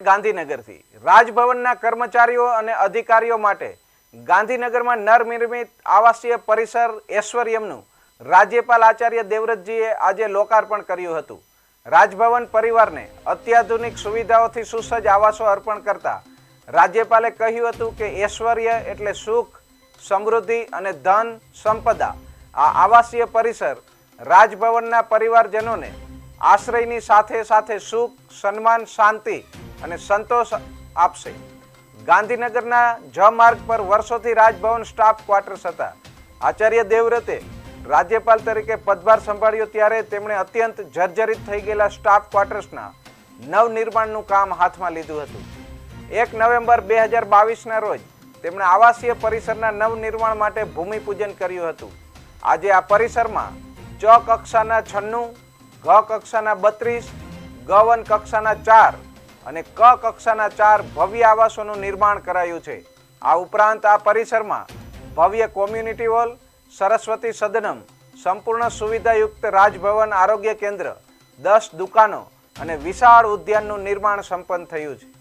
ગાંધીનગરથી. રાજભવનના કર્મચારીઓ અને અધિકારીઓ માટે ગાંધીનગરમાં નવનિર્મિત આવાસીય પરિસર ઐશ્વર્યમનું રાજ્યપાલ આચાર્ય દેવવ્રતજીએ આજે લોકાર્પણ કર્યું હતું. રાજભવન પરિવારને અત્યાધુનિક સુવિધાઓથી સુસજ્જ આવાસો અર્પણ કરતા રાજ્યપાલે કહ્યું હતું કે ઐશ્વર્ય એટલે સુખ, સમૃદ્ધિ અને ધન, સંપદા. આ આવાસીય પરિસર રાજભવનના પરિવારજનોને આશ્રયની સાથે સાથે સુખ, સન્માન, શાંતિ અને સંતોષ આપશે. ગાંધીનગરના જ માર્ગ પર વર્ષોથી રાજભવન સ્ટાફ ક્વાર્ટર્સ હતા. આચાર્ય દેવવ્રતે રાજ્યપાલ તરીકે પદભાર સંભાળ્યો ત્યારે તેમણે અત્યંત જર્જરિત થઈ ગયેલા સ્ટાફ ક્વાર્ટર્સના નવનિર્માણનું કામ હાથમાં લીધું હતું. એક નવેમ્બર બે હજાર બાવીસના રોજ તેમણે આવાસીય પરિસરના નવનિર્માણ માટે ભૂમિપૂજન કર્યું હતું. આજે આ પરિસરમાં ચ કક્ષાના છન્નું ઘ કક્ષાના બત્રીસ ગવન કક્ષાના ચાર અને ક કક્ષાના ચાર ભવ્ય આવાસોનું નિર્માણ કરાયું છે. આ ઉપરાંત આ પરિસરમાં ભવ્ય કોમ્યુનિટી હોલ, સરસ્વતી સદનમ, સંપૂર્ણ સુવિધાયુક્ત રાજભવન આરોગ્ય કેન્દ્ર, દસ દુકાનો અને વિશાળ ઉદ્યાનનું નિર્માણ સંપન્ન થયું છે.